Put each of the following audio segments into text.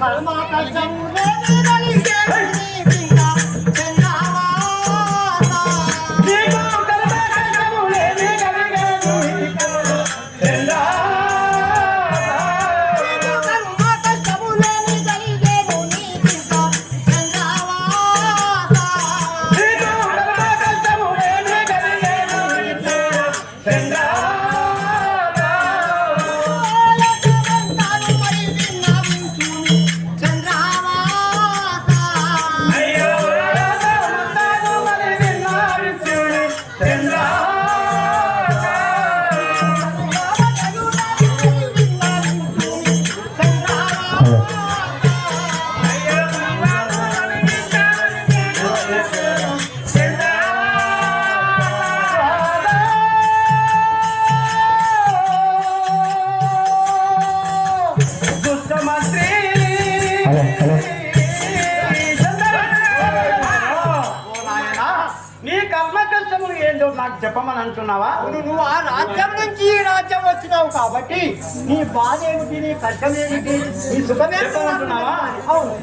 పరమాకాశం ఏంటో నాకు చెప్పమని అంటున్నావా? నువ్వు ఆ రాజ్యం నుంచి ఈ రాజ్యం వచ్చినావు కాబట్టి నీ బాధ ఏమిటి నీ కష్టం ఏమిటి నీ సుఖం ఏంటో అంటున్నావా అవును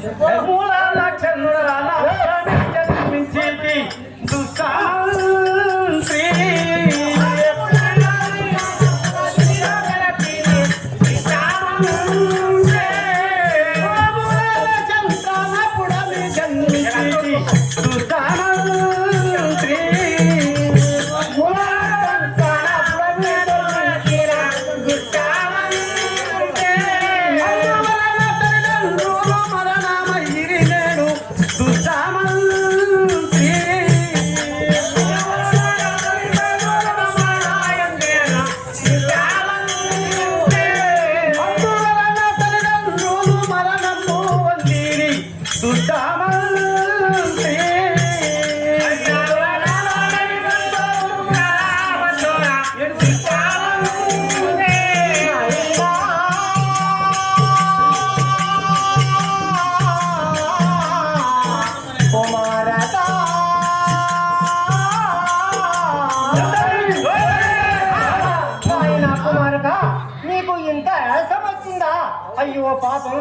దుఃఖ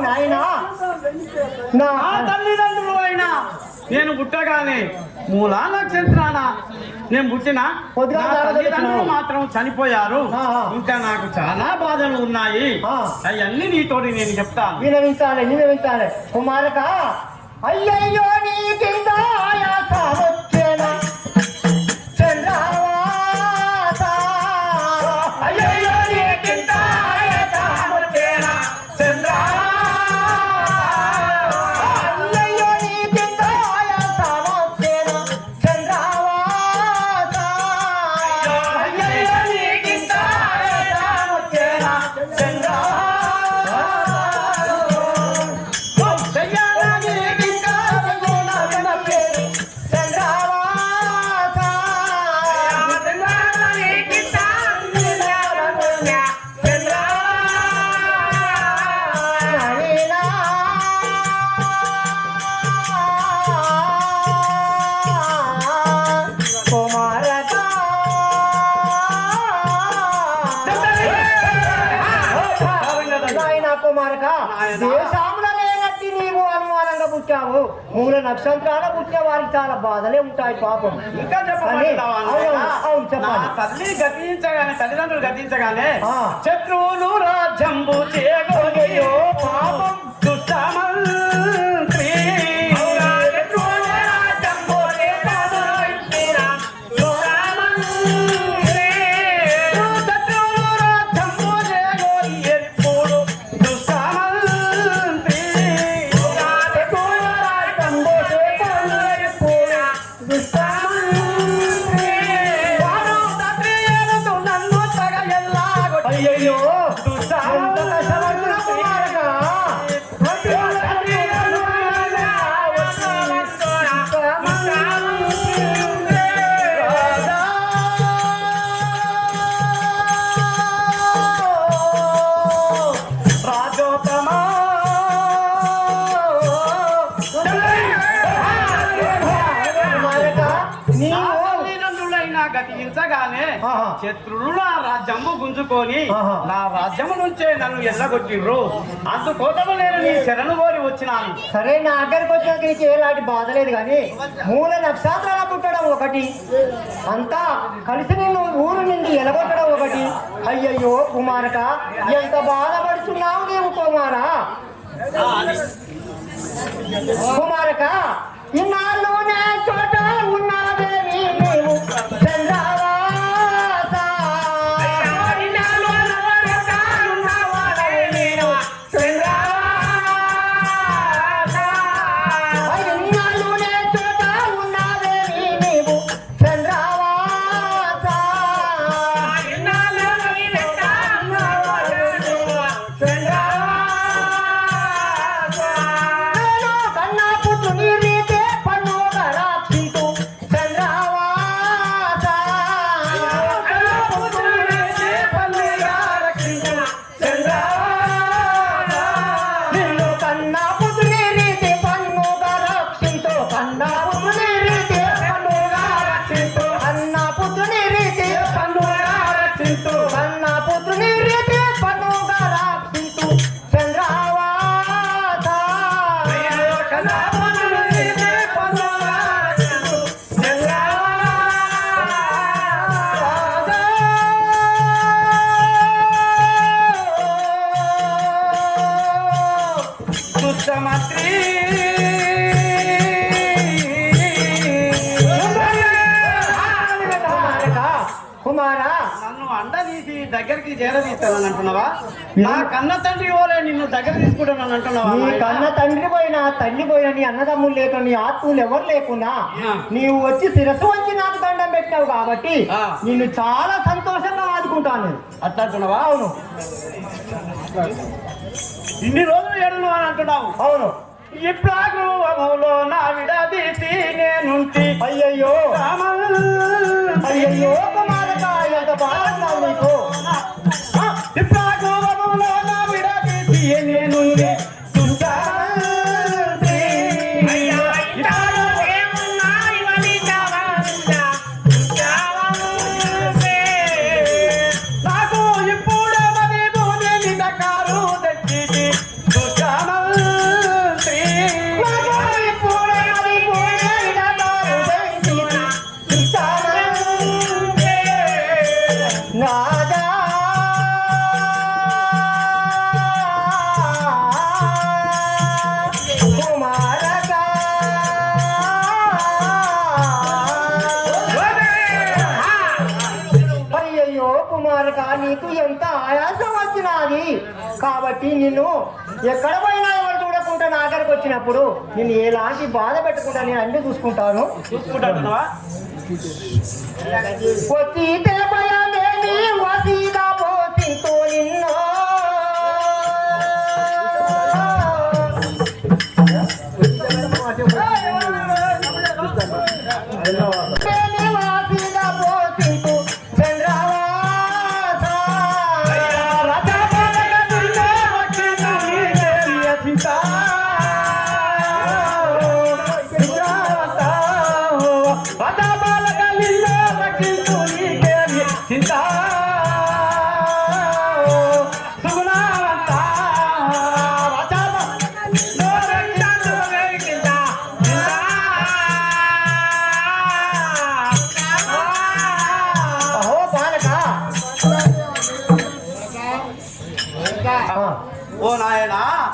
నాయన? నా తల్లిదండ్రులు అయినా. నేను పుట్టగానే మూలా నక్షత్రాన నేను పుట్టిన తల్లిదండ్రులు మాత్రం చనిపోయారు. ఇంకా నాకు చాలా బాధలు ఉన్నాయి. అవన్నీ నీతో నేను చెప్తాను. వినవించాలి వినవించాలి కుమారక అయ్యయ్యో నీ కింద నక్షత్రాల పుట్టిన వారికి చాలా బాధలే ఉంటాయి పాపం. ఇంకా చెప్పండి. తల్లి గతించగానే తల్లిదండ్రులు గతించగానే శత్రువులు రాజ్యం పాపం దుష్టమల్. శత్రులు నా రాజ్యము గుంజుకొని. నా రాజ్యము నుంచే నన్ను ఎల్లగొట్టిర్రు. అందుకోసము నేను నీ శరణు కోరి వచ్చినాను. సరే నా దగ్గరికి వచ్చాక నీకు ఎలాంటి బాధ లేదు కానీ మూల నక్షత్రాల పుట్టడం ఒకటి అంతా కలిసి నిన్ను ఊరు నుండి ఎలగొట్టడం ఒకటి. అయ్యయ్యో కుమారక ఎంత బాధపడుతున్నావు నీవు కుమారా? కుమారక ఇన్నాళ్ళు నే చోట దగ్గరికి చేరదీస్తానని అంటున్నావా? నా కన్న తండ్రి ఓలే నిన్ను దగ్గర తీసుకుంటానని అంటున్నావా నీ? కన్న తండ్రి పోయినా తల్లి పోయినా నీ అన్నదమ్ములు లేక నీ ఆత్మీయులు ఎవరు లేకున్నా. నీవు వచ్చి శిరస్సు వచ్చి నాకు దండం పెట్టావు కాబట్టి. నిన్ను చాలా సంతోషంగా ఆదుకుంటాను. అట్లా అంటున్నావా? అవును. ఇన్ని రోజులు ఏడును అని అంటున్నావు. అవును. ఇప్పుడు నా విడదీసి నేనుంటి. అయ్యయ్యో. అయ్యయ్యో కుమారక ఎంత இப்ப ఆయాసం వచ్చినది కాబట్టి నిన్ను ఎక్కడ పోయినా ఎవరు చూడకుండా నా దగ్గరకు వచ్చినప్పుడు నిన్ను ఎలాంటి బాధ పెట్టకుండా నేను అన్ని చూసుకుంటాను. చూసుకుంటున్నావా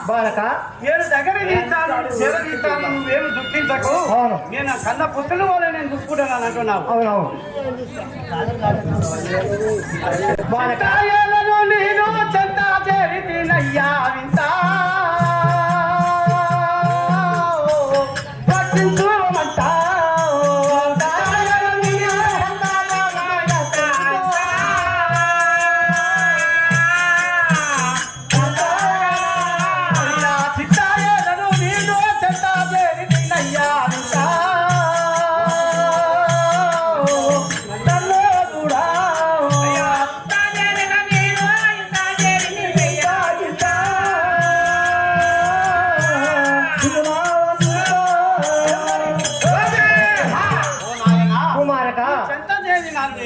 బాలక నేను దగ్గర తీస్తాను సేవ తీస్తాను నువ్వేమి దుఃఖించకు అవును. నేను కన్న పుత్రుల వల్ల నేను చూసుకుంటాను అంటున్నావు. అవునవును బాలక. నేను చెంత చేరినయ్యా వింత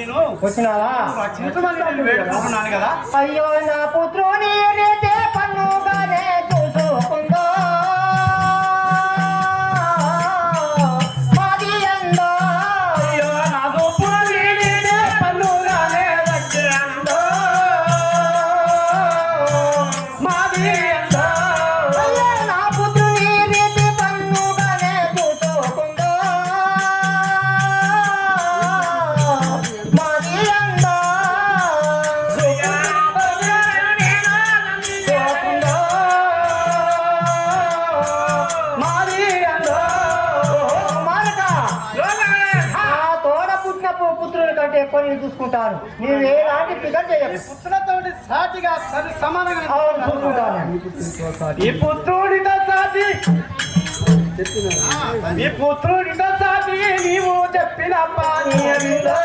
నేను. వేడుకుంటున్నాను కదా. అయ్యో నా పుత్రుని రీతే ఎక్కువ నేను చూసుకుంటాను నీవు ఎలాంటి ఫిగర్ ఈ చేయకు పుత్రులతోటి సాటిగా సరి సమానంగా అవును చూసుకుంటాను. ఈ పుత్రుడితో సాటి. ఈ పుత్రుడితో సాటి నీవు చెప్పిన పానీయంలో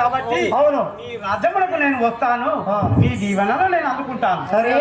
కాబట్టి అవును. నీ రాజ్యములకు నేను వస్తాను. నీ దీవెనలో నేను అందుకుంటాను. సరే.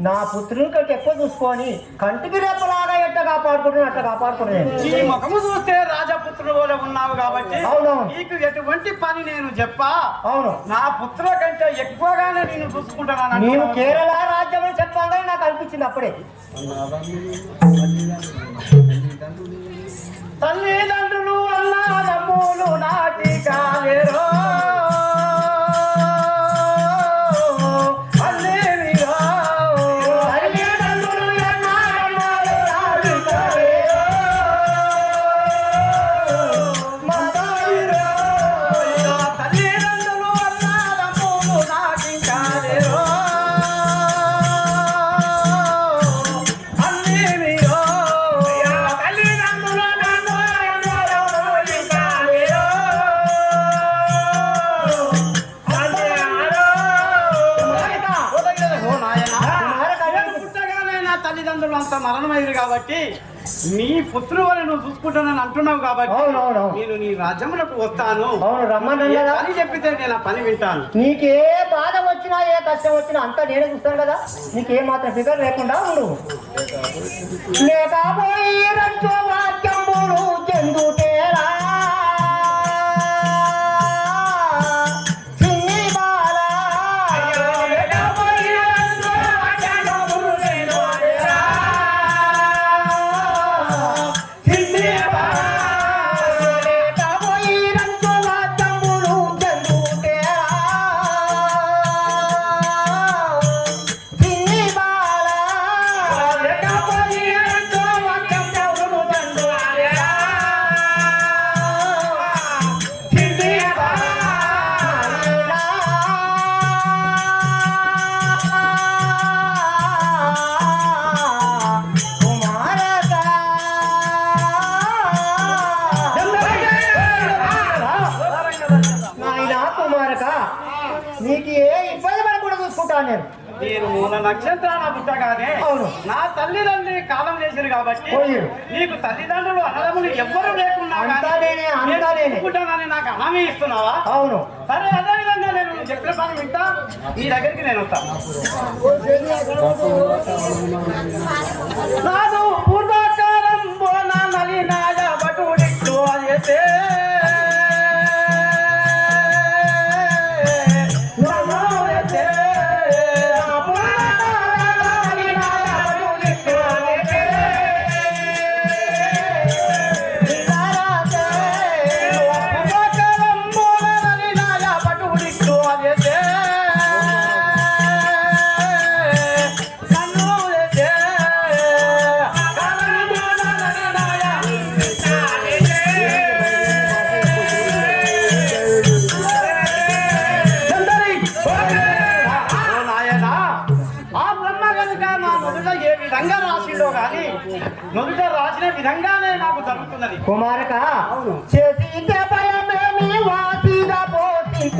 నా పుత్రుని కంటే ఎక్కువ చూసుకొని కంటికి రెప్పలాగా ఎట్ట కాపాడుకుంటున్నా అట్లా కాపాడుకున్నాను ఈ ముఖము చూస్తే రాజపుత్రుడు వలె ఉన్నావు కాబట్టి అవునవును. నీకు ఎటువంటి పని నేను చెప్పా? అవును. నా పుత్రుల కంటే ఎక్కువగానే నేను చూసుకుంటాను నీవు కేరళ రాజ్యం అని చెప్పగానే నాకు అనిపించింది అప్పుడే. తల్లిదండ్రులు అన్నదమ్ములు నాటి కాలేరో మరణమైరు కాబట్టి నీ పుత్రుడు వల్ల నువ్వు చూసుకుంటానని అంటున్నావు కాబట్టి. నేను నీ రాజ్యములకు వస్తాను. పని చెప్పితే నేను ఆ పని వింటాను. నీకే బాధ వచ్చినా ఏ కష్టం వచ్చినా అంతా నేనే చూస్తాను కదా. నీకే మాత్రం ఫిగర్ లేకుండా ఉండు. లేకపోయి రంచో నేను మూల నక్షత్రాన పుట్టగానే అవును. నా తల్లిదండ్రి కాలం చేశారు కాబట్టి. నీకు తల్లిదండ్రులు అన్నదమ్ములు ఎవ్వరు లేకున్నా అంతా కానీ నేనే, అంతా నేను నేనే. చూసుకుంటానని నాకు హామీ ఇస్తున్నావా అవును సరే అదే విధంగా నేను చెప్పిన పని వింటా నీ దగ్గరికి నేను వస్తా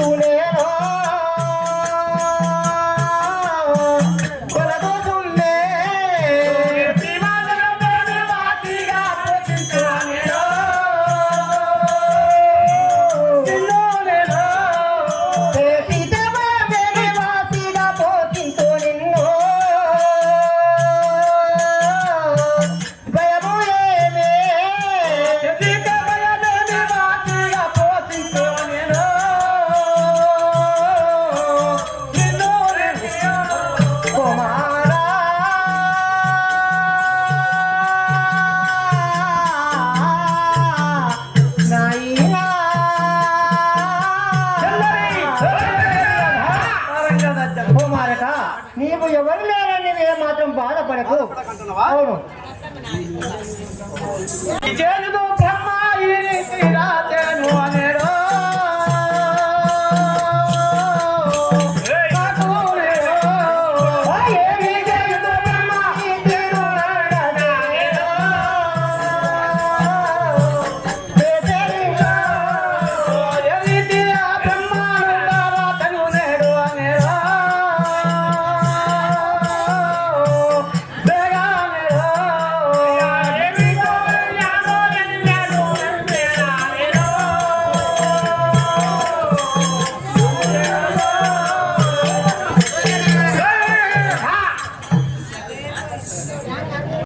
তুলে